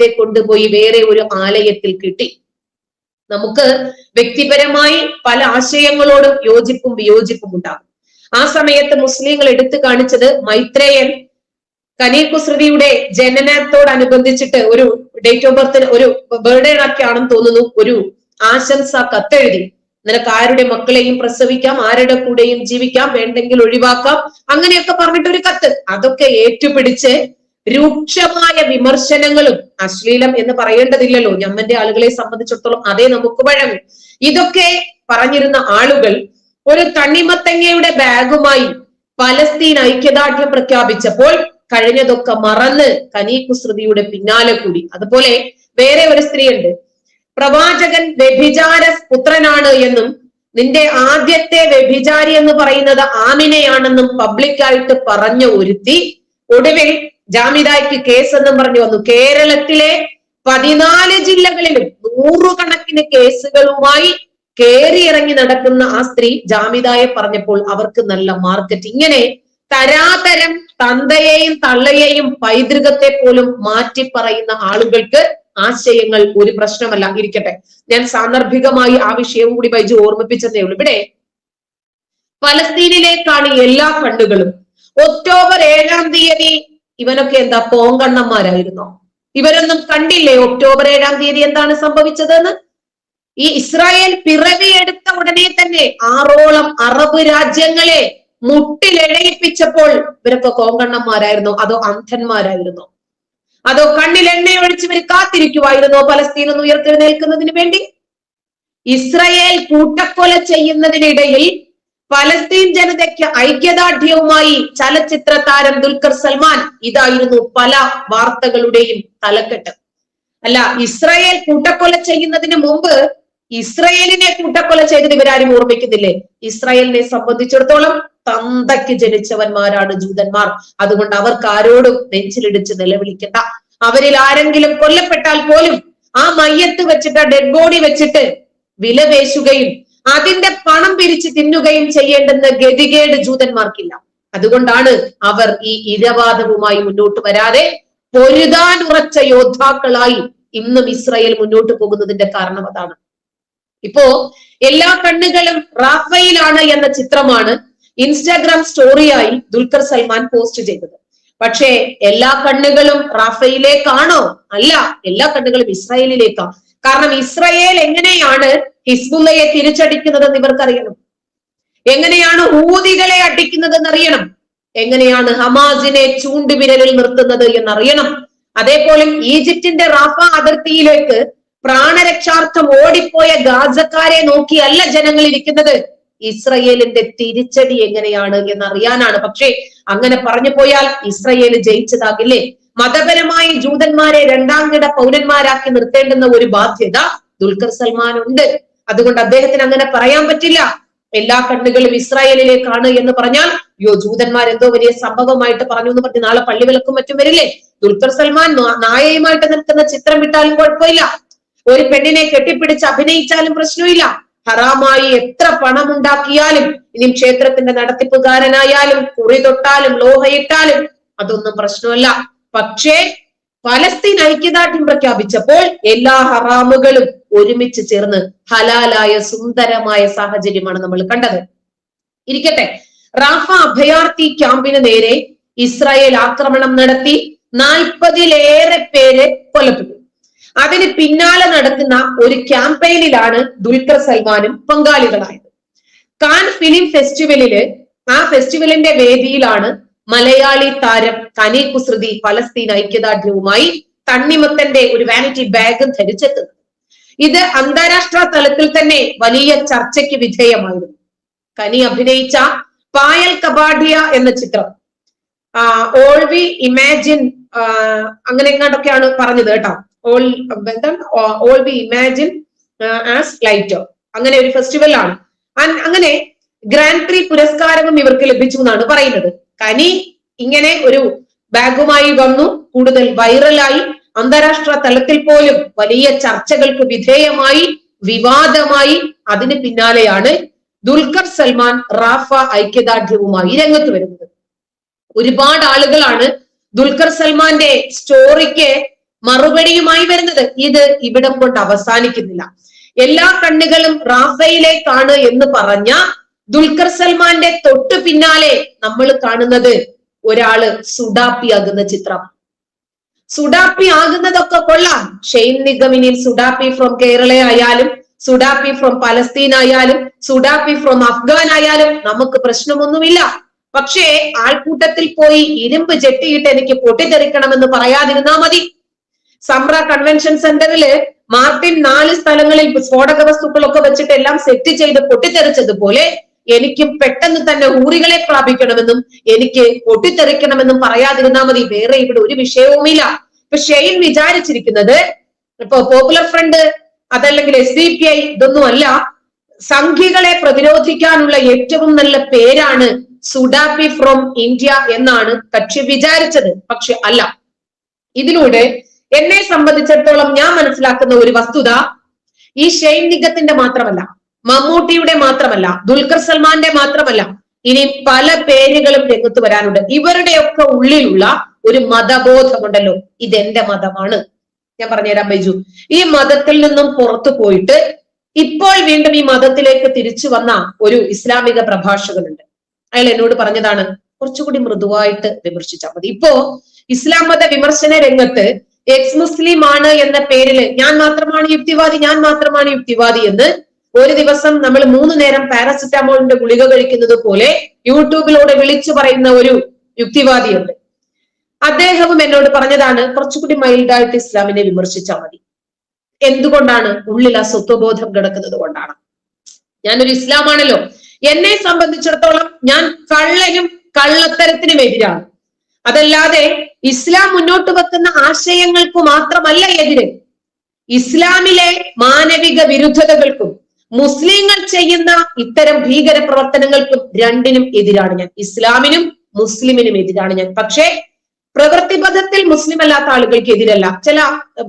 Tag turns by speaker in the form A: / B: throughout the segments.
A: വിഗ്രഹത്തെ കൊണ്ടുപോയി വേറെ ഒരു ആലയത്തിൽ കിട്ടി. നമുക്ക് വ്യക്തിപരമായി പല ആശയങ്ങളോടും യോജിപ്പും വിയോജിപ്പും ഉണ്ടാകും. ആ സമയത്ത് മുസ്ലിങ്ങൾ എടുത്തു കാണിച്ചത് മൈത്രേയൻ കനീകുസൃതിയുടെ ജനനത്തോടനുബന്ധിച്ചിട്ട് ഒരു ഡേറ്റ് ഓഫ് ബർത്ത് ഒരു ബർത്ത്ഡേ ആണെന്ന് തോന്നുന്നു. ഒരു ആശംസ കത്തെഴുതി. നിനക്ക് ആരുടെ മക്കളെയും പ്രസവിക്കാം ആരുടെ കൂടെയും ജീവിക്കാം വേണ്ടെങ്കിൽ ഒഴിവാക്കാം അങ്ങനെയൊക്കെ പറഞ്ഞിട്ട് ഒരു കത്ത്. അതൊക്കെ ഏറ്റുപിടിച്ച് രൂക്ഷമായ വിമർശനങ്ങളും അശ്ലീലം എന്ന് പറയേണ്ടതില്ലല്ലോ. ഞമ്മന്റെ ആളുകളെ സംബന്ധിച്ചിടത്തോളം അതേ നമുക്ക് വഴങ്ങും ഇതൊക്കെ പറഞ്ഞിരുന്ന ആളുകൾ ഒരു തണ്ണിമത്തങ്ങയുടെ ബാഗുമായി പലസ്തീൻ ഐക്യദാർഢ്യം പ്രഖ്യാപിച്ചപ്പോൾ കഴിഞ്ഞതൊക്കെ മറന്ന് കനീ കുസൃതിയുടെ പിന്നാലെ കൂടി. അതുപോലെ വേറെ ഒരു സ്ത്രീയുണ്ട്. പ്രവാചകൻ വ്യഭിചാര പുത്രനാണ് എന്നും നിന്റെ ആദ്യത്തെ വ്യഭിചാരി എന്ന് പറയുന്നത് ആമിനെയാണെന്നും പബ്ലിക്കായിട്ട് പറഞ്ഞ ഒരുത്തി ഒടുവിൽ ജാമിദായ്ക്ക് കേസ് എന്നും പറഞ്ഞു വന്നു. കേരളത്തിലെ പതിനാല് ജില്ലകളിലും നൂറുകണക്കിന് കേസുകളുമായി കേറിയിറങ്ങി നടക്കുന്ന ആ സ്ത്രീ ജാമിദായെ പറഞ്ഞപ്പോൾ അവർക്ക് നല്ല മാർക്കറ്റ്. ഇങ്ങനെ തരാതരം തന്തയെയും തള്ളയെയും പൈതൃകത്തെ പോലും മാറ്റി പറയുന്ന ആളുകൾക്ക് ആശയങ്ങൾ ഒരു പ്രശ്നമല്ല. ഇരിക്കട്ടെ. ഞാൻ സാന്ദർഭികമായി ആ വിഷയവും കൂടി ബൈജു ഓർമ്മിപ്പിച്ചതേ ഉള്ളൂ. ഇവിടെ പലസ്തീനിലേക്കാണ് എല്ലാ കണ്ണുകളും. ഒക്ടോബർ ഏഴാം തീയതി ഇവനൊക്കെ എന്താ പോങ്കണ്ണന്മാരായിരുന്നോ? ഇവരൊന്നും കണ്ടില്ലേ ഒക്ടോബർ ഏഴാം തീയതി എന്താണ് സംഭവിച്ചതെന്ന്? ഈ ഇസ്രായേൽ പിറവിയെടുത്ത ഉടനെ തന്നെ ആറോളം അറബ് രാജ്യങ്ങളെ മുട്ടിലെഴയിപ്പിച്ചപ്പോൾ ഇവരൊക്കെ കോങ്കണ്ണന്മാരായിരുന്നോ? അതോ അന്ധന്മാരായിരുന്നു? അതോ കണ്ണിൽ എണ്ണ ഒഴിച്ച് ഇവർ കാത്തിരിക്കുവായിരുന്നു പലസ്തീൻ ഒന്ന് ഉയർത്തെഴുന്നേൽക്കുന്നതിന് വേണ്ടി? ഇസ്രയേൽ കൂട്ടക്കൊല ചെയ്യുന്നതിനിടയിൽ പലസ്തീൻ ജനതയ്ക്ക് ഐക്യദാർഢ്യവുമായി ചലച്ചിത്ര താരം ദുൽഖർ സൽമാൻ ഇതായിരുന്നു പല വാർത്തകളുടെയും തലക്കെട്ട്. അല്ല ഇസ്രയേൽ കൂട്ടക്കൊല ചെയ്യുന്നതിന് മുമ്പ് ഇസ്രയേലിനെ കൂട്ടക്കൊല ചെയ്തത് ഇവരാരും ഓർമ്മിക്കുന്നില്ലേ? ഇസ്രയേലിനെ സംബന്ധിച്ചിടത്തോളം തന്തയ്ക്ക് ജനിച്ചവന്മാരാണ് ജൂതന്മാർ. അതുകൊണ്ട് അവർക്ക് ആരോടും നെഞ്ചിലിടിച്ച് നിലവിളിക്കണ്ട. അവരിൽ ആരെങ്കിലും കൊല്ലപ്പെട്ടാൽ പോലും ആ മയ്യത്ത് വെച്ചിട്ട് ഡെഡ് ബോഡി വെച്ചിട്ട് വിലപേശുകയും അതിന്റെ പണം പിരിച്ച് തിന്നുകയും ചെയ്യേണ്ടെന്ന് ഗതികേട് ജൂതന്മാർക്കില്ല. അതുകൊണ്ടാണ് അവർ ഈ ഇരവാദവുമായി മുന്നോട്ട് വരാതെ പൊരുതാൻ ഉറച്ച യോദ്ധാക്കളായി ഇന്നും ഇസ്രായേൽ മുന്നോട്ട് പോകുന്നതിന്റെ കാരണം അതാണ്. ഇപ്പോ എല്ലാ കണ്ണുകളും റാഫയിലാണ് എന്ന ചിത്രമാണ് ഇൻസ്റ്റാഗ്രാം സ്റ്റോറിയായി ദുൽഖർ സൽമാൻ പോസ്റ്റ് ചെയ്തത്. പക്ഷേ എല്ലാ കണ്ണുകളും റാഫയിലേക്കാണോ? അല്ല എല്ലാ കണ്ണുകളും ഇസ്രായേലിലേക്കാണ് കാരണം ഇസ്രയേൽ എങ്ങനെയാണ് ഹിസ്ബുല്ലയെ തിരിച്ചടിക്കുന്നതെന്ന് ഇവർക്കറിയണം. എങ്ങനെയാണ് ഊതികളെ അടിക്കുന്നതെന്ന് അറിയണം എങ്ങനെയാണ് ഹമാസിനെ ചൂണ്ടുവിരലിൽ നിർത്തുന്നത് എന്നറിയണം. അതേപോലെ ഈജിപ്തിന്റെ റാഫ അതിർത്തിയിലേക്ക് പ്രാണരക്ഷാർത്ഥം ഓടിപ്പോയ ഗാസക്കാരെ നോക്കിയല്ല ജനങ്ങൾ ഇരിക്കുന്നത്. ഇസ്രയേലിന്റെ തിരിച്ചടി എങ്ങനെയാണ് എന്നറിയാനാണ്. പക്ഷേ അങ്ങനെ പറഞ്ഞു പോയാൽ ഇസ്രയേൽ ജയിച്ചതാകില്ലേ? മതപരമായി ജൂതന്മാരെ രണ്ടാം കിട പൗരന്മാരാക്കി നിർത്തേണ്ടുന്ന ഒരു ബാധ്യത ദുൽഖർ സൽമാൻ ഉണ്ട്. അതുകൊണ്ട് അദ്ദേഹത്തിന് അങ്ങനെ പറയാൻ പറ്റില്ല. എല്ലാ കണ്ണുകളും ഇസ്രായേലിലേക്കാണ് എന്ന് പറഞ്ഞാൽ യോ ജൂതന്മാർ എന്തോ വലിയ സംഭവമായിട്ട് പറഞ്ഞു എന്ന് പറഞ്ഞ് നാളെ പള്ളി വിളക്കും മറ്റും വരില്ലേ? ദുൽഖർ സൽമാൻ നായയുമായിട്ട് നിൽക്കുന്ന ചിത്രം വിട്ടാലും കുഴപ്പമില്ല. ഒരു പെണ്ണിനെ കെട്ടിപ്പിടിച്ച് അഭിനയിച്ചാലും പ്രശ്നമില്ല. ഹറാമായി എത്ര പണം ഉണ്ടാക്കിയാലും ഇനി ക്ഷേത്രത്തിന്റെ നടത്തിപ്പുകാരനായാലും കുറി തൊട്ടാലും ലോഹയിട്ടാലും അതൊന്നും പ്രശ്നമല്ല. പക്ഷേ ഫലസ്തീൻ ഐക്യദാർഢ്യം പ്രഖ്യാപിച്ചപ്പോൾ എല്ലാ ഹറാമുകളും ഒരുമിച്ച് ചേർന്ന് ഹലാലായ സുന്ദരമായ സാഹചര്യമാണ് നമ്മൾ കണ്ടത്. ഇരിക്കട്ടെ. റാഫ അഭയാർത്ഥി ക്യാമ്പിന് നേരെ ഇസ്രായേൽ ആക്രമണം നടത്തി നാൽപ്പതിലേറെ പേരെ കൊല്ലപ്പെട്ടു. അതിന് പിന്നാലെ നടക്കുന്ന ഒരു ക്യാമ്പയിനിലാണ് ദുൽഖർ സൽമാനും പങ്കാളികളായത്. കാൻ ഫിലിം ഫെസ്റ്റിവലിൽ ആ ഫെസ്റ്റിവലിന്റെ വേദിയിലാണ് മലയാളി താരം കനി കുസൃതി പലസ്തീൻ ഐക്യദാർഢ്യവുമായി തണ്ണിമത്തന്റെ ഒരു വാനിറ്റി ബാഗ് ധരിച്ചെത്തുന്നത് ഇത് അന്താരാഷ്ട്ര തലത്തിൽ തന്നെ വലിയ ചർച്ചയ്ക്ക് വിധേയമായിരുന്നു. കനി അഭിനയിച്ച പായൽ കബാഡിയ എന്ന ചിത്രം ഓൾ വി ഇമാജിൻ അങ്ങനെ എങ്ങാണ്ടൊക്കെയാണ് പറഞ്ഞത് കേട്ടോ. ഓൾ എന്താണ്? All we imagine as lighter അങ്ങനെ ഒരു ഫെസ്റ്റിവൽ ആണ്. അങ്ങനെ ഗ്രാൻഡ് പ്രീ പുരസ്കാരവും ഇവർക്ക് ലഭിച്ചു എന്നാണ് പറയുന്നത്. കനി ഇങ്ങനെ ഒരു ബാഗുമായി വന്നു. കൂടുതൽ വൈറലായി അന്താരാഷ്ട്ര തലത്തിൽ പോലും വലിയ ചർച്ചകൾക്ക് വിധേയമായി വിവാദമായി. അതിന് പിന്നാലെയാണ് ദുൽഖർ സൽമാൻ റാഫ ഐക്യദാർഢ്യവുമായി രംഗത്ത് വരുന്നത്. ഒരുപാട് ആളുകളാണ് ദുൽഖർ സൽമാന്റെ സ്റ്റോറിക്ക് മറുപടിയുമായി വരുന്നത്. ഇത് ഇവിടം കൊണ്ട് അവസാനിക്കുന്നില്ല. എല്ലാ കണ്ണുകളും റാഫയിലേക്കാണ് എന്ന് പറഞ്ഞ ദുൽഖർ സൽമാന്റെ തൊട്ടു പിന്നാലെ നമ്മൾ കാണുന്നത് ഒരാൾ സുഡാപ്പി ആകുന്ന ചിത്രം. സുഡാപ്പി ആകുന്നതൊക്കെ കൊള്ളാം. ഷെയ്ൻ നിഗമിനിൽ സുഡാപ്പി ഫ്രം കേരള ആയാലും സുഡാപ്പി ഫ്രം പലസ്തീൻ ആയാലും സുഡാപ്പി ഫ്രം അഫ്ഗാൻ ആയാലും നമുക്ക് പ്രശ്നമൊന്നുമില്ല. പക്ഷേ ആൾക്കൂട്ടത്തിൽ പോയി ഇരുമ്പ് ചെട്ടിയിട്ട് എനിക്ക് പൊട്ടിത്തെറിക്കണമെന്ന് പറയാതിരുന്നാ മതി. സംറ കൺവെൻഷൻ സെന്ററിൽ മാർട്ടിൻ നാല് സ്ഥലങ്ങളിൽ സ്ഫോടക വസ്തുക്കളൊക്കെ വെച്ചിട്ട് എല്ലാം സെറ്റ് ചെയ്ത് പൊട്ടിത്തെറിച്ചതുപോലെ എനിക്കും പെട്ടെന്ന് തന്നെ ഊറികളെ പ്രാപിക്കണമെന്നും എനിക്ക് പൊട്ടിത്തെറിക്കണമെന്നും പറയാതിരുന്നാ മതി. വേറെ ഇവിടെ ഒരു വിഷയവുമില്ല. ഇപ്പൊ ഷെയ്ൻ വിചാരിച്ചിരിക്കുന്നത് ഇപ്പൊ പോപ്പുലർ ഫ്രണ്ട് അതല്ലെങ്കിൽ എസ് ഡി പി ഐ ഇതൊന്നും അല്ല. സംഘികളെ പ്രതിരോധിക്കാനുള്ള ഏറ്റവും നല്ല പേരാണ് സുഡാപി ഫ്രോം ഇന്ത്യ എന്നാണ് കക്ഷി വിചാരിച്ചത്. പക്ഷെ അല്ല. ഇതിലൂടെ എന്നെ സംബന്ധിച്ചിടത്തോളം ഞാൻ മനസ്സിലാക്കുന്ന ഒരു വസ്തുത ഈ ഷെയ്ൻ നിഗത്തിന്റെ മാത്രമല്ല. മമ്മൂട്ടിയുടെ മാത്രമല്ല ദുൽഖർ സൽമാന്റെ മാത്രമല്ല ഇനി പല പേരുകളും രംഗത്ത് വരാനുണ്ട്. ഇവരുടെയൊക്കെ ഉള്ളിലുള്ള ഒരു മതബോധമുണ്ടല്ലോ. ഇതെന്റെ മതമാണ്. ഞാൻ പറഞ്ഞുതരാം ബൈജു. ഈ മതത്തിൽ നിന്നും പുറത്തു പോയിട്ട് ഇപ്പോൾ വീണ്ടും ഈ മതത്തിലേക്ക് തിരിച്ചു വന്ന ഒരു ഇസ്ലാമിക പ്രഭാഷകനുണ്ട്. അയാൾ എന്നോട് പറഞ്ഞതാണ് കുറച്ചുകൂടി മൃദുവായിട്ട് വിമർശിച്ചാൽ മതി. ഇപ്പോ ഇസ്ലാം മത വിമർശന രംഗത്ത് എക്സ് മുസ്ലിം ആണ് എന്ന പേരിൽ ഞാൻ മാത്രമാണ് യുക്തിവാദി ഞാൻ മാത്രമാണ് യുക്തിവാദി എന്ന് ഒരു ദിവസം നമ്മൾ മൂന്ന് നേരം പാരസിറ്റാമോളിന്റെ ഗുളിക കഴിക്കുന്നത് പോലെ യൂട്യൂബിലൂടെ വിളിച്ചു പറയുന്ന ഒരു യുക്തിവാദിയുണ്ട്. അദ്ദേഹവും എന്നോട് പറഞ്ഞതാണ് കുറച്ചുകൂടി മൈൽഡായിട്ട് ഇസ്ലാമിനെ വിമർശിച്ചാൽ മതി. എന്തുകൊണ്ടാണ് ഉള്ളിൽ ആ സ്വത്വബോധം കിടക്കുന്നത് കൊണ്ടാണ്? ഞാനൊരു ഇസ്ലാമാണല്ലോ. എന്നെ സംബന്ധിച്ചിടത്തോളം ഞാൻ കള്ളനും കള്ളത്തരത്തിനും എതിരാണ്. അതല്ലാതെ ഇസ്ലാം മുന്നോട്ട് വെക്കുന്ന ആശയങ്ങൾക്ക് മാത്രമല്ല എതിര്. ഇസ്ലാമിലെ മാനവിക വിരുദ്ധതകൾക്കും മുസ്ലിങ്ങൾ ചെയ്യുന്ന ഇത്തരം ഭീകര പ്രവർത്തനങ്ങൾക്കും രണ്ടിനും എതിരാണ് ഞാൻ. ഇസ്ലാമിനും മുസ്ലിമിനും എതിരാണ് ഞാൻ. പക്ഷേ പ്രവൃത്തിപഥത്തിൽ മുസ്ലിം അല്ലാത്ത ആളുകൾക്ക് എതിരല്ല. ചില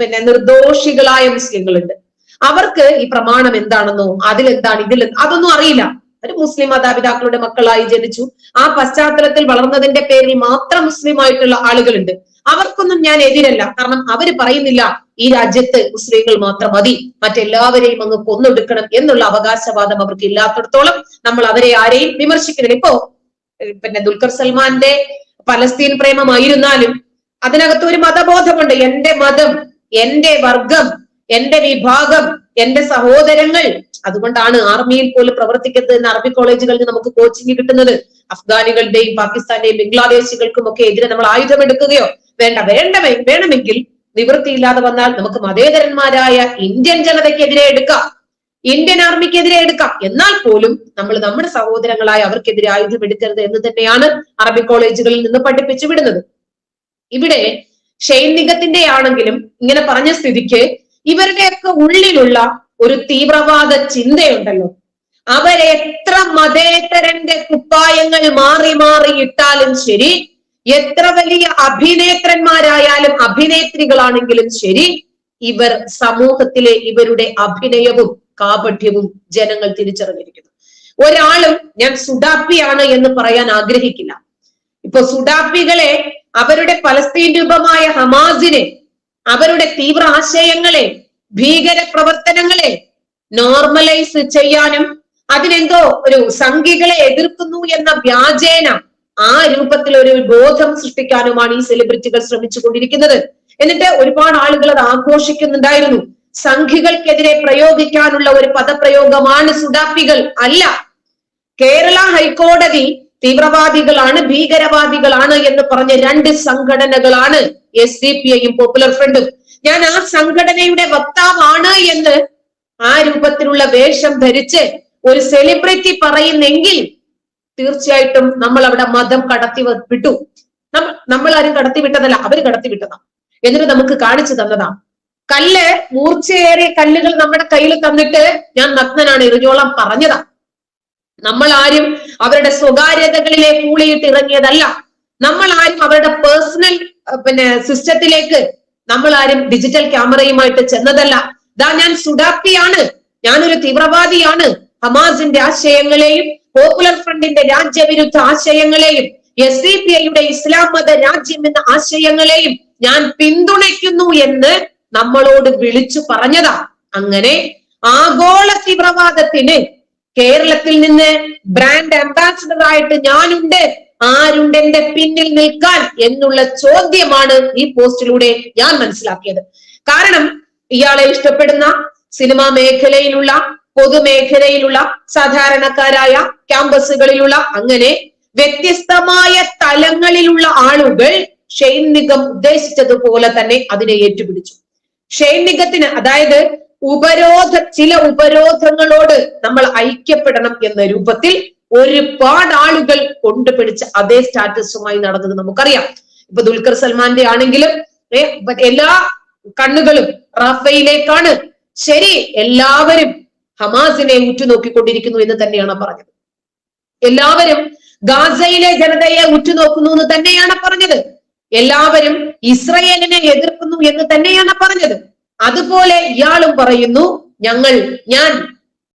A: പിന്നെ നിർദോഷികളായ മുസ്ലിങ്ങളുണ്ട്. അവർക്ക് ഈ പ്രമാണം എന്താണെന്നോ അതിലെന്താണ് ഇതിൽ അതൊന്നും അറിയില്ല. ഒരു മുസ്ലിം മാതാപിതാക്കളുടെ മക്കളായി ജനിച്ചു. ആ പശ്ചാത്തലത്തിൽ വളർന്നതിന്റെ പേരിൽ മാത്രം മുസ്ലിം ആയിട്ടുള്ള ആളുകളുണ്ട്. അവർക്കൊന്നും ഞാൻ എതിരല്ല. കാരണം അവർ പറയുന്നില്ല ഈ രാജ്യത്ത് മുസ്ലിങ്ങൾ മാത്രം മതി. മറ്റെല്ലാവരെയും അങ്ങ് കൊന്നൊടുക്കണം എന്നുള്ള അവകാശവാദം അവർക്ക് ഇല്ലാത്തടത്തോളം നമ്മൾ അവരെ ആരെയും വിമർശിക്കുന്നില്ല. ഇപ്പോ പിന്നെ ദുൽഖർ സൽമാന്റെ പലസ്തീൻ പ്രേമമായിരുന്നാലും അതിനകത്ത് ഒരു മതബോധമുണ്ട്. എന്റെ മതം എന്റെ വർഗം എന്റെ വിഭാഗം എന്റെ സഹോദരങ്ങൾ അതുകൊണ്ടാണ് ആർമിയിൽ പോലും പ്രവർത്തിക്കുന്നത് എന്ന് അറബി കോളേജുകളിൽ നമുക്ക് കോച്ചിങ് കിട്ടുന്നത്. അഫ്ഗാനികളുടെയും പാകിസ്ഥാന്റെയും ബംഗ്ലാദേശികൾക്കും ഒക്കെ എതിരെ നമ്മൾ ആയുധം എടുക്കുകയോ വേണ്ട വേണ്ട വേണമെങ്കിൽ നിവൃത്തിയില്ലാതെ വന്നാൽ നമുക്ക് മതേതരന്മാരായ ഇന്ത്യൻ ജനതയ്ക്കെതിരെ എടുക്കാം. ഇന്ത്യൻ ആർമിക്കെതിരെ എടുക്കാം. എന്നാൽ പോലും നമ്മൾ നമ്മുടെ സഹോദരങ്ങളായ അവർക്കെതിരെ ആയുധം എടുക്കരുത് എന്ന് തന്നെയാണ് അറബി കോളേജുകളിൽ നിന്ന് പഠിപ്പിച്ചു വിടുന്നത്. ഇവിടെ ഷെയ്ൻ ആണെങ്കിലും ഇങ്ങനെ പറഞ്ഞ സ്ഥിതിക്ക് ഇവരുടെയൊക്കെ ഉള്ളിലുള്ള ഒരു തീവ്രവാദ ചിന്തയുണ്ടല്ലോ. അവരെത്ര മതേതരന്റെ കുപ്പായങ്ങൾ മാറി മാറി ഇട്ടാലും ശരി എത്ര വലിയ അഭിനേത്രന്മാരായാലും അഭിനേത്രികളാണെങ്കിലും ശരി ഇവർ സമൂഹത്തിലെ ഇവരുടെ അഭിനയവും കാപഠ്യവും ജനങ്ങൾ തിരിച്ചറിഞ്ഞിരിക്കുന്നു. ഒരാളും ഞാൻ സുഡാപ്പിയാണ് എന്ന് പറയാൻ ആഗ്രഹിക്കില്ല. ഇപ്പൊ സുഡാപ്പികളെ അവരുടെ പലസ്തീൻ രൂപമായ ഹമാസിനെ അവരുടെ തീവ്ര ആശയങ്ങളെ ഭീകര പ്രവർത്തനങ്ങളെ നോർമലൈസ് ചെയ്യാനും അതിനെന്തോ ഒരു സംഘികളെ എതിർക്കുന്നു എന്ന വ്യാജേന ആ രൂപത്തിൽ ഒരു ബോധം സൃഷ്ടിക്കാനുമാണ് ഈ സെലിബ്രിറ്റികൾ ശ്രമിച്ചുകൊണ്ടിരിക്കുന്നത്. എന്നിട്ട് ഒരുപാട് ആളുകൾ അത് ആഘോഷിക്കുന്നുണ്ടായിരുന്നു. സംഘികൾക്കെതിരെ പ്രയോഗിക്കാനുള്ള ഒരു പദപ്രയോഗമാണ് സുഡാപ്പികൾ അല്ല. കേരള ഹൈക്കോടതി തീവ്രവാദികളാണ് ഭീകരവാദികളാണ് എന്ന് പറഞ്ഞ രണ്ട് സംഘടനകളാണ് എസ് ഡി പി ഐയും പോപ്പുലർ ഫ്രണ്ടും ഞാൻ ആ സംഘടനയുടെ വക്താവാണ് എന്ന് ആ രൂപത്തിലുള്ള വേഷം ധരിച്ച് ഒരു സെലിബ്രിറ്റി പറയുന്നെങ്കിൽ തീർച്ചയായിട്ടും നമ്മൾ അവിടെ മതം കടത്തി വിട്ടു. നമ്മൾ ആരും കടത്തി വിട്ടതല്ല അവർ കടത്തി വിട്ടതാ. എന്നിട്ട് നമുക്ക് കാണിച്ചു തന്നതാ. കല്ല് മൂർച്ചയേറിയ കല്ലുകൾ നമ്മുടെ കയ്യിൽ തന്നിട്ട് ഞാൻ നഗ്നനാണ് ഇറിഞ്ഞോളം പറഞ്ഞതാ. നമ്മൾ ആരും അവരുടെ സ്വകാര്യതകളിലേക്ക് കൂളിയിട്ട് ഇറങ്ങിയതല്ല. നമ്മൾ ആരും അവരുടെ പേഴ്സണൽ പിന്നെ സിസ്റ്റത്തിലേക്ക് നമ്മൾ ആരും ഡിജിറ്റൽ ക്യാമറയുമായിട്ട് ചെന്നതല്ല. ഇതാ ഞാൻ സുഡാപ്പിയാണ് ഞാനൊരു തീവ്രവാദിയാണ്. ഹമാസിന്റെ ആശയങ്ങളെയും പോപ്പുലർ ഫ്രണ്ടിന്റെ രാജ്യവിരുദ്ധ ആശയങ്ങളെയും എസ് സി പി ഐയുടെ ഇസ്ലാം മത രാജ്യം എന്ന ആശയങ്ങളെയും ഞാൻ പിന്തുണയ്ക്കുന്നു എന്ന് നമ്മളോട് വിളിച്ചു പറഞ്ഞതാ. അങ്ങനെ ആഗോള തീവ്രവാദത്തിന് കേരളത്തിൽ നിന്ന് ബ്രാൻഡ് അംബാസിഡർ ആയിട്ട് ഞാനുണ്ട്. ആരുണ്ട് എന്റെ പിന്നിൽ നിൽക്കാൻ എന്നുള്ള ചോദ്യമാണ് ഈ പോസ്റ്റിലൂടെ ഞാൻ മനസ്സിലാക്കിയത്. കാരണം ഇയാളെ ഇഷ്ടപ്പെടുന്ന സിനിമാ മേഖലയിലുള്ള പൊതുമേഖലയിലുള്ള സാധാരണക്കാരായ ക്യാമ്പസുകളിലുള്ള അങ്ങനെ വ്യത്യസ്തമായ തലങ്ങളിലുള്ള ആളുകൾ ഷെയ്ൻ നിഗം ഉദ്ദേശിച്ചതുപോലെ തന്നെ അതിനെ ഏറ്റുപിടിച്ചു. ഷെയ്ൻ നിഗത്തിന് അതായത് ഉപരോധ ചില ഉപരോധങ്ങളോട് നമ്മൾ ഐക്യപ്പെടണം എന്ന രൂപത്തിൽ ഒരുപാട് ആളുകൾ കൊണ്ടുപിടിച്ച അതേ സ്റ്റാറ്റസുമായി നടന്നത് നമുക്കറിയാം. ഇപ്പൊ ദുൽഖർ സൽമാന്റെ ആണെങ്കിലും എല്ലാ കണ്ണുകളും റാഫയിലേക്കാണ്. ശരി എല്ലാവരും ഹമാസിനെ ഉറ്റുനോക്കിക്കൊണ്ടിരിക്കുന്നു എന്ന് തന്നെയാണ് പറഞ്ഞത്. എല്ലാവരും ഗാസയിലെ ജനതയെ ഉറ്റുനോക്കുന്നു എന്ന് തന്നെയാണ് പറഞ്ഞത്. എല്ലാവരും ഇസ്രയേലിനെ എതിർക്കുന്നു എന്ന് തന്നെയാണ് പറഞ്ഞത്. അതുപോലെ ഇയാളും പറയുന്നു ഞങ്ങൾ ഞാൻ